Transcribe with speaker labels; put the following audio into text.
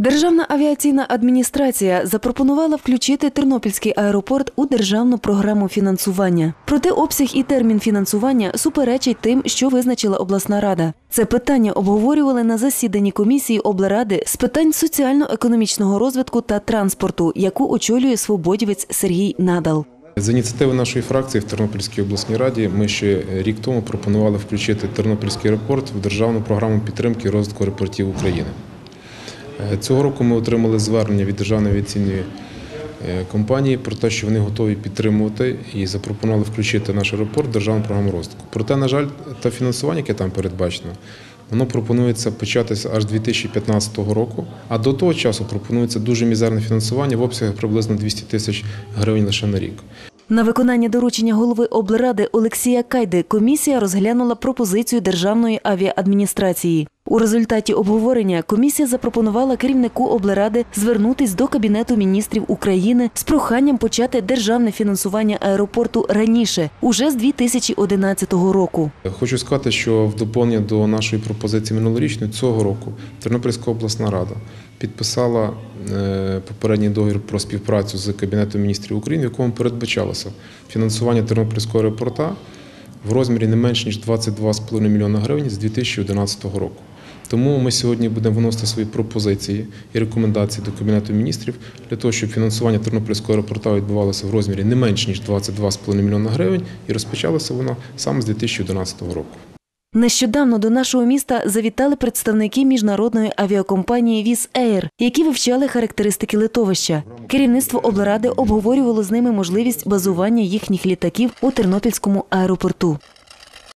Speaker 1: Державна авіаційна адміністрація запропонувала включити Тернопільський аеропорт у державну програму фінансування. Проте обсяг і термін фінансування суперечить тим, що визначила обласна рада. Це питання обговорювали на засіданні комісії облради з питань соціально-економічного розвитку та транспорту, яку очолює свободівець Сергій Надал.
Speaker 2: За ініціативи нашої фракції в Тернопільській обласній раді ми ще рік тому пропонували включити Тернопільський аеропорт в державну програму підтримки розвитку аеропортів України. Е, Цього року ми отримали звернення від Державної авіаційної е, компанії про те, що вони готові підтримувати і запропонували включити наш аеропорт в державну програму розвитку. Проте, на жаль, те фінансування, яке там передбачено, воно пропонується початися аж 2015 року, а до того часу пропонується дуже мізерне фінансування в обсягах приблизно 200 тисяч гривень лише на рік.
Speaker 1: На виконання доручення голови облради Олексія Кайди комісія розглянула пропозицію Державної авіаадміністрації. У результаті обговорення комісія запропонувала керівнику облради звернутись до Кабінету міністрів України з проханням почати державне фінансування аеропорту раніше, уже з 2011 року.
Speaker 2: Хочу сказати, що в доповнення до нашої пропозиції минулорічної цього року Тернопільська обласна рада підписала е, попередній договір про співпрацю з Кабінетом міністрів України, в якому передбачалося фінансування Тернопільського аеропорта в розмірі не менш ніж 22,5 мільйона гривень з 2011 року. Тому ми сьогодні будемо виносити свої пропозиції і рекомендації до Кабінету міністрів для того, щоб фінансування Тернопільського аеропорта відбувалося в розмірі не менш ніж 22,5 мільйона гривень, і розпочалося воно саме з 2011 року.
Speaker 1: Нещодавно до нашого міста завітали представники міжнародної авіакомпанії Віз Ейр, які вивчали характеристики литовища. Керівництво облради обговорювало з ними можливість базування їхніх літаків у Тернопільському аеропорту.